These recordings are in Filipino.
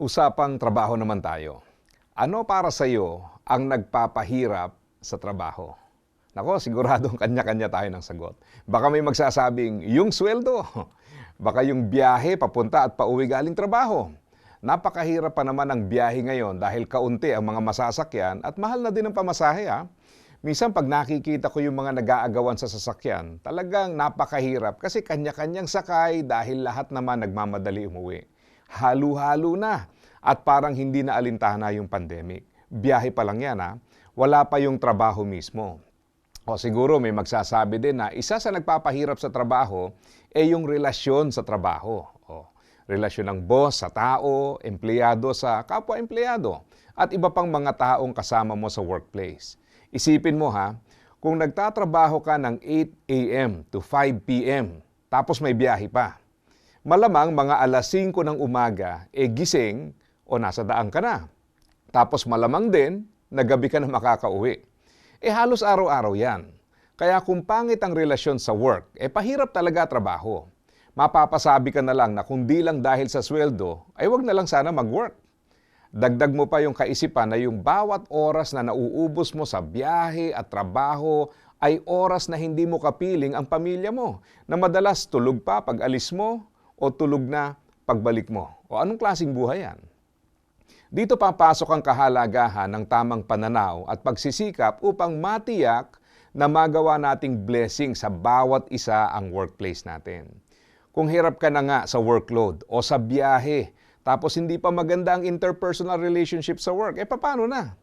Usapang trabaho naman tayo. Ano para sa iyo ang nagpapahirap sa trabaho? Nako, siguradong kanya-kanya tayo ng sagot. Baka may magsasabing, yung sweldo. Baka yung biyahe papunta at pauwi galing trabaho. Napakahirap pa naman ang biyahe ngayon dahil kaunti ang mga masasakyan at mahal na din ang pamasahe ha. Minsan pag nakikita ko yung mga nag-aagawan sa sasakyan, talagang napakahirap kasi kanya-kanyang sakay dahil lahat naman nagmamadali umuwi. Halo-halo na at parang hindi na alintana yung pandemic. Biyahe pa lang yan ha, wala pa yung trabaho mismo. O siguro may magsasabi din na isa sa nagpapahirap sa trabaho ay yung relasyon sa trabaho. O, relasyon ng boss sa tao, empleyado sa kapwa-empleyado, at iba pang mga taong kasama mo sa workplace. Isipin mo ha, kung nagtatrabaho ka ng 8 a.m. to 5 p.m., tapos may biyahe pa, malamang mga alas 5 ng umaga, e gising o nasa daan ka na. Tapos malamang din, na gabi ka na makakauwi. Eh halos araw-araw yan. Kaya kung pangit ang relasyon sa work, eh pahirap talaga trabaho. Mapapasabi ka na lang na kung di lang dahil sa sweldo, ay wag na lang sana mag-work. Dagdag mo pa yung kaisipan na yung bawat oras na nauubos mo sa biyahe at trabaho ay oras na hindi mo kapiling ang pamilya mo, na madalas tulog pa pag alis mo o tulog na pagbalik mo. O anong klasing buhay yan? Dito papasok ang kahalagahan ng tamang pananaw at pagsisikap upang matiyak na magawa nating blessing sa bawat isa ang workplace natin. Kung hirap ka na nga sa workload o sa biyahe, tapos hindi pa maganda ang interpersonal relationship sa work, eh paano na?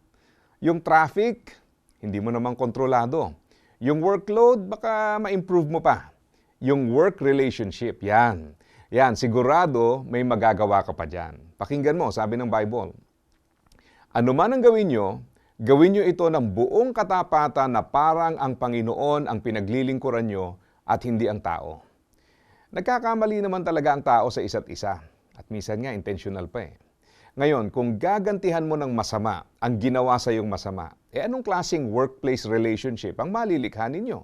Yung traffic, hindi mo naman kontrolado. Yung workload, baka ma-improve mo pa. Yung work relationship, yan. Yan, sigurado may magagawa ka pa dyan. Pakinggan mo, sabi ng Bible. Ano man ang gawin nyo, gawin nyo ito ng buong katapatan na parang ang Panginoon ang pinaglilingkuran nyo at hindi ang tao. Nagkakamali naman talaga ang tao sa isa't isa. At minsan nga, intentional pa eh. Ngayon, kung gagantihan mo ng masama ang ginawa sa iyong masama, eh anong klaseng workplace relationship ang malilikha ninyo?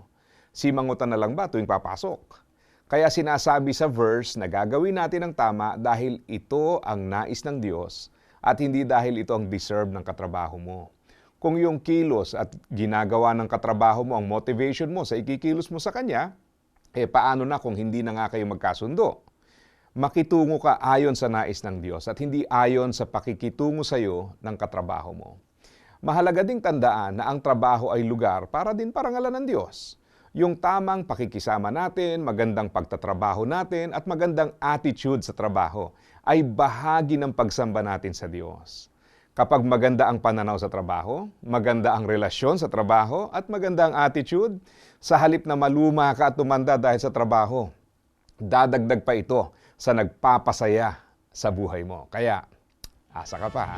Simangutan na lang ba tuwing papasok? Kaya sinasabi sa verse na gagawin natin ang tama dahil ito ang nais ng Diyos at hindi dahil ito ang deserve ng katrabaho mo. Kung yung kilos at ginagawa ng katrabaho mo ang motivation mo sa ikikilos mo sa kanya, eh paano na kung hindi na nga kayo magkasundo? Makitungo ka ayon sa nais ng Diyos at hindi ayon sa pakikitungo sa iyo ng katrabaho mo. Mahalaga ding tandaan na ang trabaho ay lugar para din parangalan ng Diyos. Yung tamang pakikisama natin, magandang pagtatrabaho natin at magandang attitude sa trabaho ay bahagi ng pagsamba natin sa Diyos. Kapag maganda ang pananaw sa trabaho, maganda ang relasyon sa trabaho, at maganda ang attitude, sa halip na maluma ka at tumanda dahil sa trabaho, dadagdag pa ito sa nagpapasaya sa buhay mo. Kaya, asa ka pa ha?